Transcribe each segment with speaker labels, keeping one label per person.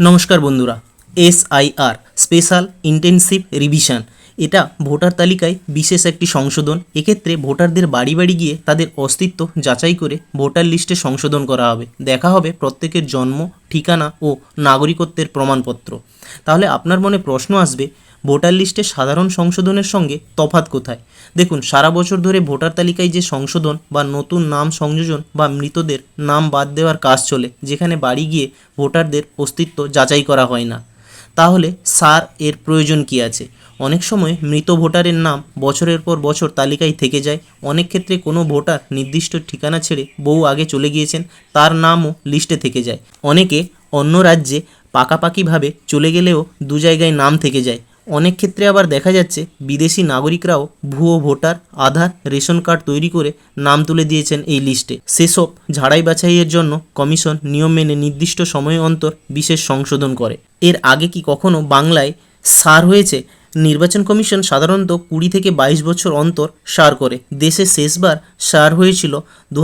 Speaker 1: নমস্কার বন্ধুরা SIR special intensive revision. এটা ভোটার তালিকায় বিশেষ একটি সংশোধন। এক্ষেত্রে ভোটারদের বাড়ি বাড়ি গিয়ে তাদের অস্তিত্ব যাচাই করে ভোটার লিস্টে সংশোধন করা হবে। দেখা হবে প্রত্যেকের জন্ম, ঠিকানা ও নাগরিকত্বের প্রমাণপত্র। তাহলে আপনার মনে প্রশ্ন আসবে, ভোটার লিস্টে সাধারণ সংশোধনের সঙ্গে তফাত কোথায়? দেখুন, সারা বছর ধরে ভোটার তালিকায় যে সংশোধন বা নতুন নাম সংযোজন বা মৃতদের নাম বাদ দেওয়ার কাজ চলে, যেখানে বাড়ি গিয়ে ভোটারদের অস্তিত্ব যাচাই করা হয় না। তাহলে সার এর প্রয়োজন কি আছে? অনেক সময় মৃত ভোটারের নাম বছরের পর বছর তালিকায় থেকে যায়। অনেক ক্ষেত্রে কোনো ভোটার নির্দিষ্ট ঠিকানা ছেড়ে বহু আগে চলে গিয়েছেন, তার নামও লিস্টে থেকে যায়। অনেকে অন্য রাজ্যে পাকাপাকিভাবে চলে গেলেও দু জায়গায় নাম থেকে যায়। অনেক ক্ষেত্রে আবার দেখা যাচ্ছে বিদেশি নাগরিকরাও ভুয়ো ভোটার, আধার, রেশন কার্ড তৈরি করে নাম তুলে দিয়েছেন এই লিস্টে। সেসব ঝাড়াই বাছাইয়ের জন্য কমিশন নিয়ম মেনে নির্দিষ্ট সময় অন্তর বিশেষ সংশোধন করে। এর আগে কি কখনো বাংলায় সার হয়েছে? নির্বাচন কমিশন সাধারণত কুড়ি থেকে বাইশ বছর অন্তর সার করে। দেশে শেষবার সার হয়েছিল দু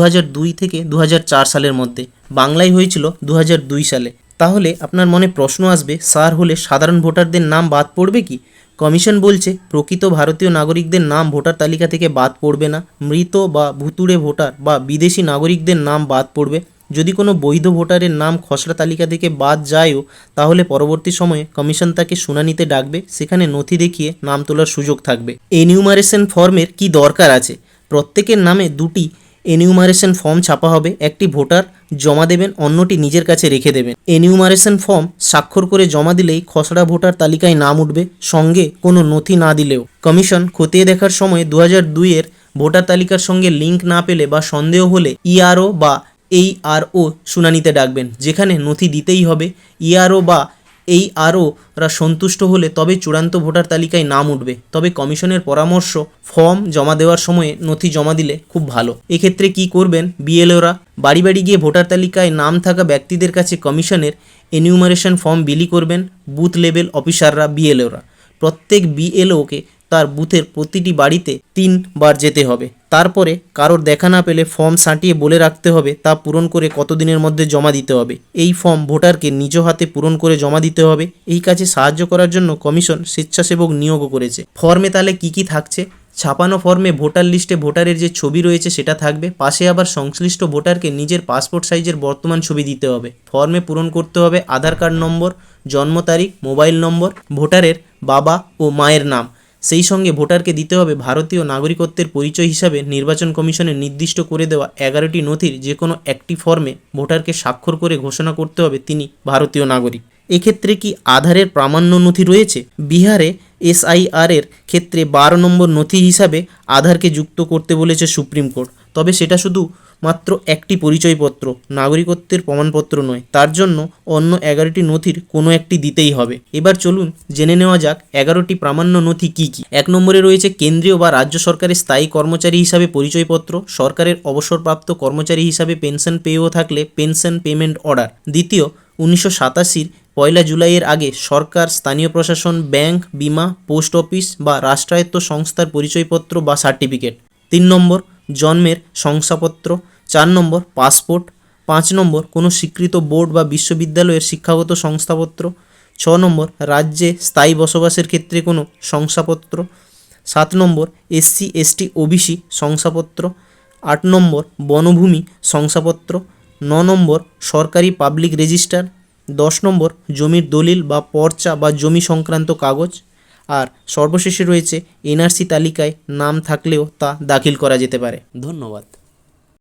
Speaker 1: থেকে দু হাজার চার সালের মধ্যে। বাংলায় হয়েছিল দু সালে। তাহলে আপনার মনে প্রশ্ন আসবে সার হলে সাধারণ ভোটারদের নাম বাদ পড়বে কি? কমিশন বলছে, প্রকৃত ভারতীয় নাগরিকদের নাম ভোটার তালিকা থেকে বাদ পড়বে না। মৃত বা ভুতুড়ে ভোটার বা বিদেশি নাগরিকদের নাম বাদ পড়বে। যদি কোনো বৈধ ভোটারের নাম খসড়া তালিকা থেকে বাদ যায়ও, তাহলে পরবর্তী সময়ে কমিশন তাকে শুনানিতে ডাকবে, সেখানে নথি দেখিয়ে নাম তোলার সুযোগ থাকবে। এনিউমারেশন ফর্মের কি দরকার আছে? প্রত্যেকের নামে দুটি এনিউমারেশন ফর্ম ছাপা হবে, একটি ভোটার জমা দেবেন, অন্যটি নিজের কাছে রেখে দেবেন। এনিউমারেশন ফর্ম স্বাক্ষর করে জমা দিলেই খসড়া ভোটার তালিকায় নাম উঠবে, সঙ্গে কোনো নথি না দিলেও। কমিশন খতিয়ে দেখার সময় দু হাজার দুইয়ের ভোটার তালিকার সঙ্গে লিঙ্ক না পেলে বা সন্দেহ হলে ইআরও বা এই আরও শুনানিতে ডাকবেন, যেখানে নথি দিতেই হবে। ইআরও বা এই আরও রা সন্তুষ্ট হলে তবে চূড়ান্ত ভোটার তালিকায় নাম উঠবে। তবে কমিশনের পরামর্শ, ফর্ম জমা দেওয়ার সময়ে নথি জমা দিলে খুব ভালো। এক্ষেত্রে কি করবেন বিএলওরা? বাড়ি বাড়ি গিয়ে ভোটার তালিকায় নাম থাকা ব্যক্তিদের কাছে কমিশনের এনিউমারেশন ফর্ম বিলি করবেন বুথ লেভেল অফিসাররা, বিএলওরা। প্রত্যেক বিএলওকে তার বুথের প্রতিটি বাড়িতে তিনবার যেতে হবে। তারপরে কারোর দেখা না পেলে ফর্ম সাঁটিয়ে বলে রাখতে হবে, তা পূরণ করে কতদিনের মধ্যে জমা দিতে হবে। এই ফর্ম ভোটারকে নিজ হাতে পূরণ করে জমা দিতে হবে। এই কাজে সাহায্য করার জন্য কমিশন স্বেচ্ছাসেবক নিয়োগও করেছে। ফর্মে তাহলে কি কি থাকছে? ছাপানো ফর্মে ভোটার লিস্টে ভোটারের যে ছবি রয়েছে সেটা থাকবে। পাশে আবার সংশ্লিষ্ট ভোটারকে নিজের পাসপোর্ট সাইজের বর্তমান ছবি দিতে হবে। ফর্মে পূরণ করতে হবে আধার কার্ড নম্বর, জন্ম তারিখ, মোবাইল নম্বর, ভোটারের বাবা ও মায়ের নাম। সেই সঙ্গে ভোটারকে দিতে হবে ভারতীয় নাগরিকত্বের পরিচয় হিসাবে নির্বাচন কমিশনের নির্দিষ্ট করে দেওয়া এগারোটি নথির যে কোনো একটি ফর্মে ভোটারকে স্বাক্ষর করে ঘোষণা করতে হবে তিনি ভারতীয় নাগরিক। এক্ষেত্রে কি আধারের প্রামাণ্য নথি রয়েছে? বিহারে এসআইআর এর ক্ষেত্রে বারো নম্বর নথি হিসাবে আধারকে যুক্ত করতে বলেছে সুপ্রিম কোর্ট। তবে সেটা শুধু মাত্র একটি পরিচয়পত্র, নাগরিকত্বের প্রমাণপত্র নয়। তার জন্য অন্য এগারোটি নথির কোনো একটি দিতেই হবে। এবার চলুন জেনে নেওয়া যাক এগারোটি প্রামাণ্য নথি কি কি। এক নম্বরে রয়েছে কেন্দ্রীয় বা রাজ্য সরকারের স্থায়ী কর্মচারী হিসাবে পরিচয়পত্র, সরকারের অবসরপ্রাপ্ত কর্মচারী হিসাবে পেনশন পেয়েও থাকলে পেনশন পেমেন্ট অর্ডার। দ্বিতীয়, উনিশশো সাতাশির পয়লা জুলাইয়ের আগে সরকার, স্থানীয় প্রশাসন, ব্যাংক, বিমা, পোস্ট অফিস বা রাষ্ট্রায়ত্ত সংস্থার পরিচয়পত্র বা সার্টিফিকেট। তিন নম্বর জন্মের শংসাপত্র, চার নম্বর পাসপোর্ট, পাঁচ নম্বর কোনো স্বীকৃত বোর্ড বা বিশ্ববিদ্যালয়ের শিক্ষাগত শংসাপত্র, ছ নম্বর রাজ্যে স্থায়ী বসবাসের ক্ষেত্রে কোনো শংসাপত্র, সাত নম্বর এসসি, এসটি, ওবিসি শংসাপত্র, আট নম্বর বনভূমি শংসাপত্র, ন নম্বর সরকারি পাবলিক রেজিস্টার, দশ নম্বর জমির দলিল বা পর্চা বা জমি সংক্রান্ত কাগজ আর সর্বশেষে রয়েছে এনআরসি তালিকায় নাম থাকলেও তা দাখিল করা যেতে পারে। ধন্যবাদ।